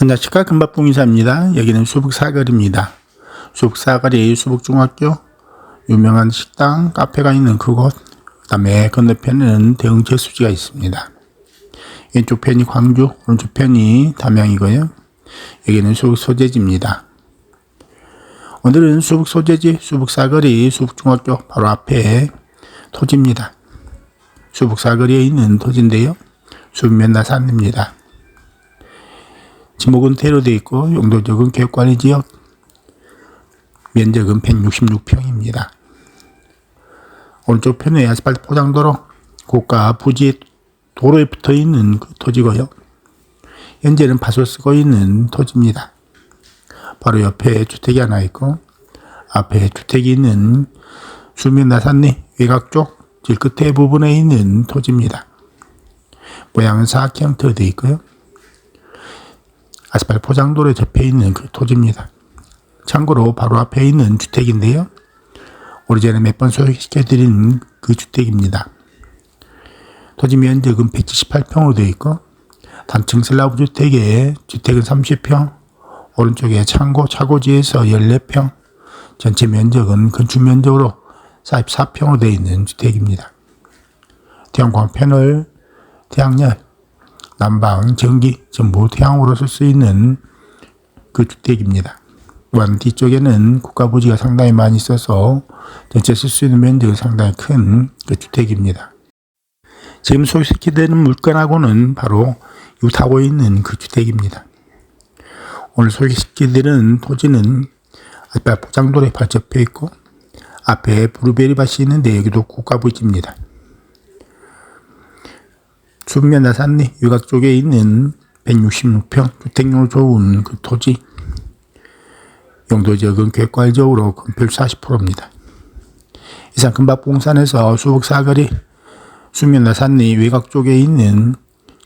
안녕하십니까 금박봉이사입니다. 여기는 수북사거리입니다. 수북사거리 수북중학교 유명한 식당 카페가 있는 그곳 그 다음에 건너편에는 대흥 제수지가 있습니다. 왼쪽 편이 광주 오른쪽 편이 담양이고요. 여기는 수북 소재지입니다. 오늘은 수북 소재지 수북사거리 수북중학교 바로 앞에 토지입니다. 수북사거리에 있는 토지인데요. 수면나산입니다. 지목은 대로 되어 있고 용도적은 계획관리 지역 면적은 166평입니다. 오른쪽 편에 아스팔트 포장도로 고가 부지 도로에 붙어 있는 그 토지고요. 현재는 밭을 쓰고 있는 토지입니다. 바로 옆에 주택이 하나 있고 앞에 주택이 있는 수면 나산리 외곽 쪽 질 끝에 부분에 있는 토지입니다. 모양은 사각형태로 있고요. 아스팔트 포장도로에 접해 있는 그 토지입니다. 참고로 바로 앞에 있는 주택인데요. 오래전에 몇 번 소개시켜드린 그 주택입니다. 토지 면적은 178평으로 되어 있고 단층 슬라브 주택에 주택은 30평, 오른쪽에 창고 차고지에서 14평, 전체 면적은 건축 면적으로 44평으로 되어 있는 주택입니다. 태양광 패널, 태양열, 난방, 전기 전부 태양으로 쓸수 있는 그 주택입니다. 또한 뒤쪽에는 국가 부지가 상당히 많이 있어서 전체 쓸 수 있는 면적이 상당히 큰 그 주택입니다. 지금 소개시켜드리는 물건하고는 바로 유타고 있는 그 주택입니다. 오늘 소개시켜드리는 토지는 아스팔 포장도로에 발접해 있고 앞에 브루베리 밭이 있는데 여기도 국가 부지입니다. 주변 나산리 유각 쪽에 있는 166평 주택용 좋은 그 토지 용도 지역은 객관적으로 건필 40%입니다. 이상 금박봉산에서 수북 사거리 수면 나산리 외곽 쪽에 있는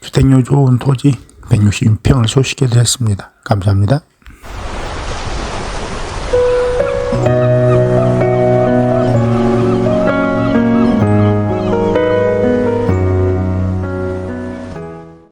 주택용 좋은 토지 166평을 소식해 드렸습니다. 감사합니다.